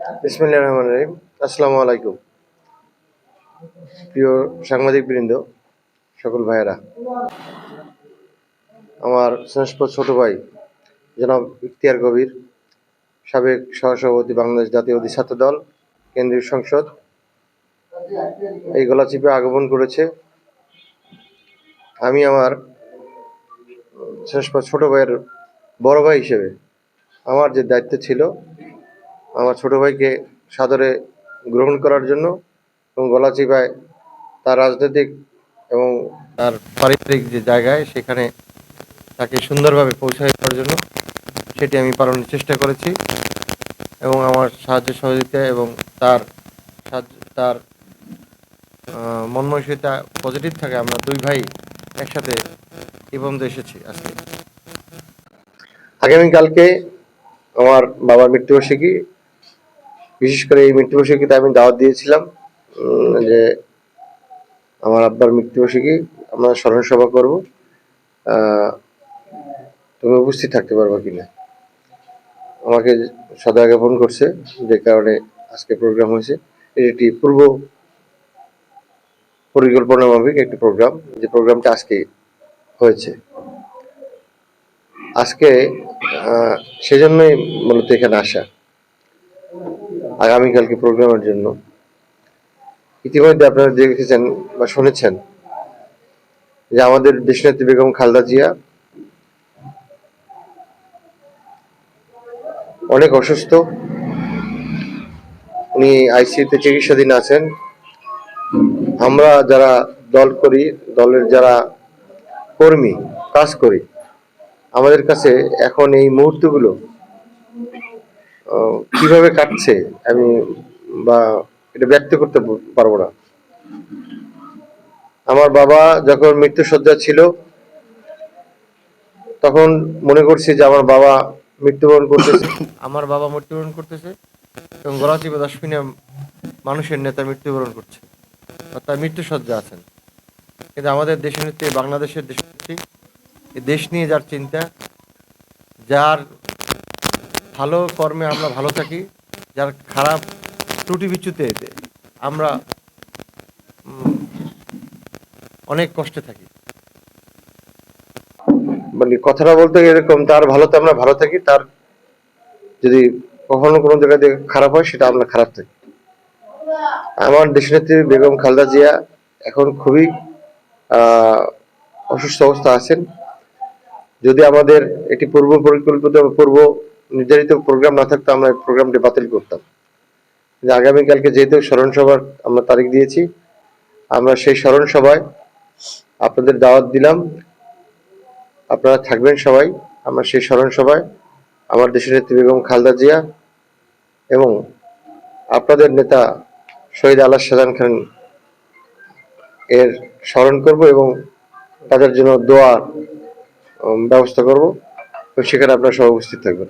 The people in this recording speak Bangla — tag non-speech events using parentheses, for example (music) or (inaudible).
বিসমিল্লাহ রহমান রহিম। আসসালামু আলাইকুম। প্রিয় সাংবাদিক বৃন্দ সকল ভাইয়েরা, আমার শ্রেষ্ঠ ছোট ভাই, জনাব ইখতিয়ার কবির, সাবেক সহসভাপতি বাংলাদেশ জাতীয়বাদী ছাত্র দল, কেন্দ্রীয় সংসদ, এই গলাচিপে আগমন করেছে। আমি আমার শ্রেষ্ঠ ছোট ভাইয়ের বড় ভাই হিসেবে আমার যে দায়িত্ব ছিল আমার ছোট ভাইকে সাদরে গ্রহণ করার জন্য এবং গলাচিপায় তার রাজনৈতিক এবং তার পারিবারিক যে জায়গায় সেখানে তাকে সুন্দরভাবে পৌঁছায় দেওয়ার জন্য সেটি আমি পালনের চেষ্টা করেছি এবং আমার সাহায্য সহযোগিতা এবং তার সাহায্য তার আহ, মনমনসিকতা পজিটিভ থাকে আমরা দুই ভাই একসাথে এই পর্যন্ত এসেছি আজকে। আগামীকালকে আমার বাবার মৃত্যুবার্ষিকী বিশেষ করে এই মৃত্যুবার্ষিকীতে আমি দাওয়াত দিয়েছিলাম যে আমার আব্বার মৃত্যুবার্ষিকী আমরা স্মরণ সভা করব তুমি উপস্থিত থাকতে পারবা কিনা? আমাকে সদা জ্ঞাপন করছে, যে কারণে আজকে প্রোগ্রাম হয়েছে। এটি একটি পূর্ব পরিকল্পনা মাফিক একটি প্রোগ্রাম যে প্রোগ্রামটা আজকে হয়েছে। আজকে সেজন্যই মূলত এখানে আসা। আগামীকালকে প্রোগ্রামের জন্য। ইতিমধ্যে আপনারা দেখেছেন বা শুনেছেন যে আমাদের দেশনেত্রী বেগম খালদা জিয়া অনেক অসুস্থ। উনি আইসিইউতে চিকিৎসাধীন আছেন। আমরা যারা দল করি, দলের যারা কর্মী, কাজ করি, আমাদের কাছে এখন এই মুহূর্তগুলো কীভাবে কাটছে? আমি বা এটা ব্যক্ত করতে পারব না। আমার বাবা যখন মৃত্যু সজ্জা ছিল, তখন মনে করছি যে আমার বাবা মৃত্যুবরণ করতেছে। (coughs) আমার বাবা মৃত্যুবরণ করতেছে এবং গলাচিপে দশমিনে মানুষের নেতা মৃত্যুবরণ করছে। বা তার মৃত্যু সজ্জা আছেন। কিন্তু আমাদের দেশের নেত্রী বাংলাদেশের দেশ নেত্রী দেশ নিয়ে যার চিন্তা, যার ভালো কর্মে আমরা ভালো থাকি, যার খারাপ ত্রুটি বিচ্যুতে আমরা অনেক কষ্টে থাকি। মানে কথাটা বলতে এরকম, তার ভালোতে আমরা ভালো থাকি, তার যদি কখনো কোনো জায়গায় দিয়ে খারাপ হয়, সেটা আমরা খারাপ থাকি। আমার দেশনেত্রী বেগম খালদা জিয়া এখন খুবই অসুস্থ অবস্থা আছেন। যদি আমাদের এটি পূর্ব পরিকল্পিত পূর্ব নির্ধারিত প্রোগ্রাম না থাকতো আমরা প্রোগ্রামটি বাতিল করতাম। আগামীকালকে যেহেতু স্মরণ সভার আমরা তারিখ দিয়েছি আমরা সেই স্মরণ সভায় আপনাদের দাওয়াত দিলাম। আপনারা থাকবেন সবাই। আমরা সেই স্মরণ সভায় আমার দেশের নেত্রী বেগম খালদা জিয়া এবং আপনাদের নেতা শহীদ আল্লাহ শাহজাহান খান এর স্মরণ করব এবং তাদের জন্য দোয়া উম, ব্যবস্থা করব। সেখানে আপনারা সবাই উপস্থিত থাকবেন।